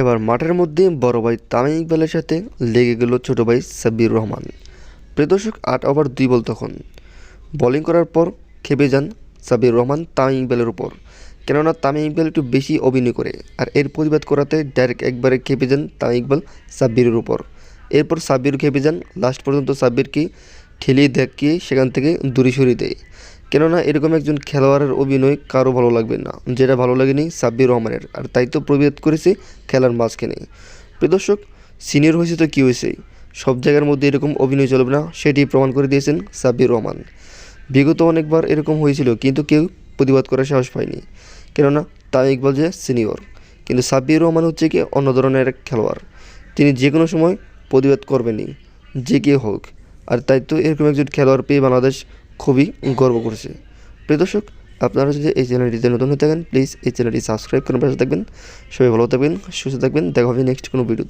এবার মাঠের মধ্যে বড় ভাই তামিম ইকবালের সাথে লেগে গেল ছোট ভাই সাব্বির রহমান। প্রিয় দর্শক, আট ওভার দুই বল তখন। বোলিং করার পর খেপে যান সাব্বির রহমান তামিম ইকবালের উপর। কেননা তামিম ইকবাল একটু বেশি অভিনয় করে আর এর প্রতিবাদ করাতে ডাইরেক্ট একবারে খেপে যান তামিম ইকবাল সাব্বিরের উপর। এরপর সাব্বির খেপে যান লাস্ট পর্যন্ত সাব্বিরকে ঠেলিয়ে দেখিয়ে সেখান থেকে দূরে সরিয়ে দেয়। কেননা এরকম একজন খেলোয়াড়ের অভিনয় কারও ভালো লাগবে না, যেটা ভালো লাগেনি সাব্বির রহমানের। আর তাই তো প্রতিবাদ করেছে খেলার মাঝখানে প্রিয় দর্শক, সিনিয়র হয়েছে তো কী হয়েছে? সব জায়গার মধ্যে এরকম অভিনয় চলবে না, সেটি প্রমাণ করে দিয়েছেন সাব্বির রহমান। বিগত অনেকবার এরকম হয়েছিল, কিন্তু কেউ প্রতিবাদ করার সাহস পায়নি। কেননা তামিম ইকবাল যে সিনিয়র, কিন্তু সাব্বির রহমান হচ্ছে কি অন্য ধরনের এক খেলোয়াড়। তিনি যে কোনো সময় প্রতিবাদ করবেনই, যে কেউ হোক। আর তাই তো এরকম একজন খেলোয়াড় পেয়ে বাংলাদেশ খুবই গর্ব করছে। প্রিয় দর্শক, আপনারা যদি এই চ্যানেলটিতে নতুন হয়ে থাকেন প্লিজ এই চ্যানেলটি সাবস্ক্রাইব করে পাশে থাকবেন। সবাই ভালো থাকবেন, সুস্থ থাকবেন। দেখা হবে নেক্সট কোনো ভিডিও